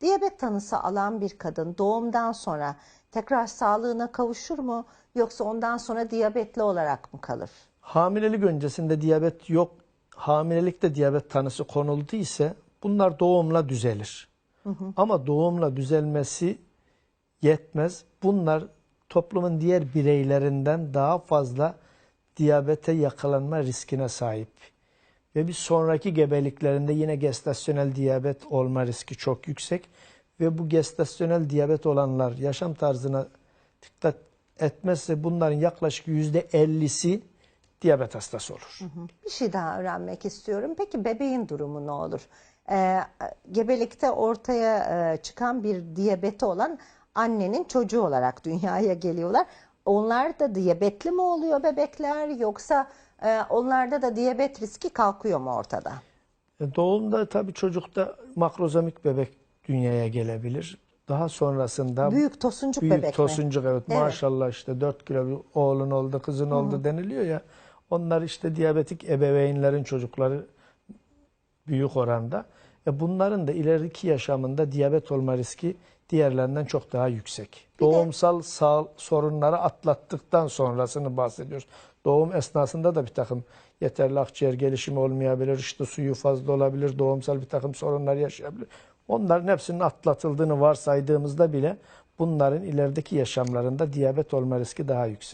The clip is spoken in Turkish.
Diyabet tanısı alan bir kadın doğumdan sonra tekrar sağlığına kavuşur mu yoksa ondan sonra diyabetli olarak mı kalır? Hamilelik öncesinde diyabet yok, hamilelikte diyabet tanısı konuldu ise bunlar doğumla düzelir. Ama doğumla düzelmesi yetmez. Bunlar toplumun diğer bireylerinden daha fazla diyabete yakalanma riskine sahip. Ve bir sonraki gebeliklerinde yine gestasyonel diyabet olma riski çok yüksek. Ve bu gestasyonel diyabet olanlar yaşam tarzına dikkat etmezse bunların yaklaşık yüzde 50'si diyabet hastası olur. Bir şey daha öğrenmek istiyorum. Peki bebeğin durumu ne olur? Ee, gebelikte ortaya e, çıkan bir diyabeti olan annenin çocuğu olarak dünyaya geliyorlar. Onlar da diyabetli mi oluyor bebekler yoksa e, onlarda da diyabet riski kalkıyor mu ortada? E, Doğumda tabii çocukta makrozomik bebek dünyaya gelebilir. Daha sonrasında Büyük tosuncuk büyük bebek mi? tosuncuk evet, Evet. maşallah işte 4 kilo bir oğlun oldu kızın oldu deniliyor ya. Onlar işte diyabetik ebeveynlerin çocukları büyük oranda. E bunların da ileriki yaşamında diyabet olma riski diğerlerinden çok daha yüksek. Bir de- Doğumsal sağ sorunları atlattıktan sonrasını bahsediyoruz. Doğum esnasında da bir takım yeterli akciğer gelişimi olmayabilir, işte suyu fazla olabilir, doğumsal bir takım sorunlar yaşayabilir. Onların hepsinin atlatıldığını varsaydığımızda bile bunların ilerideki yaşamlarında diyabet olma riski daha yüksek.